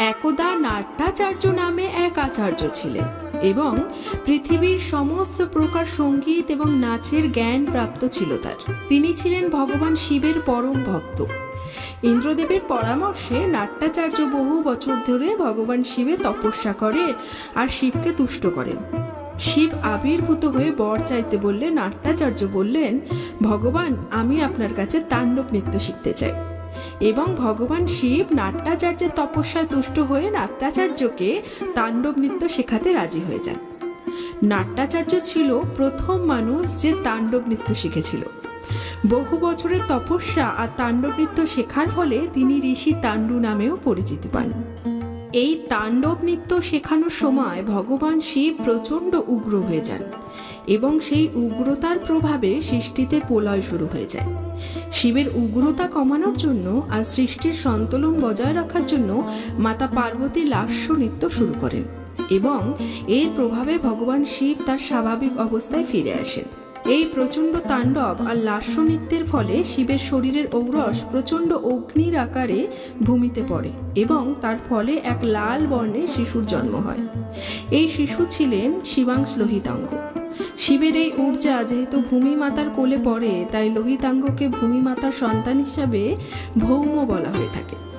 একদা নাট্যাচার্য নামে এক আচার্য ছিলেন এবং পৃথিবীর সমস্ত প্রকার সংগীত এবং নাচের জ্ঞান প্রাপ্ত ছিল তার। তিনি ছিলেন ভগবান শিবের পরম ভক্ত। ইন্দ্রদেবের পরামর্শে নাট্যাচার্য বহু বছর ধরে ভগবান শিবে তপস্যা করে আর শিবকে তুষ্ট করেন। শিব আবির্ভূত হয়ে বর চাইতে বললে, নাট্যাচার্য বললেন, ভগবান, আমি আপনার কাছে তাণ্ডব নৃত্য শিখতে চাই এবং ভগবান শিব নাট্যাচার্যের তপস্যায় তুষ্ট হয়ে নাট্যাচার্যকে তাণ্ডব নৃত্য শেখাতে রাজি হয়ে যান। নাট্যাচার্য ছিল প্রথম মানুষ যে তাণ্ডব নৃত্য শিখেছিল। বহু বছরের তপস্যা আর তাণ্ডব নৃত্য শেখার ফলে তিনি ঋষি তাণ্ডু নামেও পরিচিতি পান। এই তাণ্ডব নৃত্য শেখানোর সময় ভগবান শিব প্রচণ্ড উগ্র হয়ে যান। এবং সেই উগ্রতার প্রভাবে সৃষ্টিতে প্রলয় শুরু হয়ে যায়। শিবের উগ্রতা কমানোর জন্য আর সৃষ্টির সন্তুলন বজায় রাখার জন্য মাতা পার্বতী লাস্য নৃত্য শুরু করেন এবং এর প্রভাবে ভগবান শিব তার স্বাভাবিক অবস্থায় ফিরে আসেন। এই প্রচণ্ড তাণ্ডব আর লাস্য নৃত্যের ফলে শিবের শরীরের ঔরস প্রচণ্ড অগ্নির আকারে ভূমিতে পড়ে এবং তার ফলে এক লাল বর্ণের শিশুর জন্ম হয়। এই শিশু ছিলেন শিবাংশ লোহিতাঙ্গ। শিবের এই ঊর্জা যেহেতু ভূমি মাতার কোলে পড়ে, তাই লোহিতাঙ্গকে ভূমি মাতার সন্তান হিসাবে ভৌম বলা হয়ে থাকে।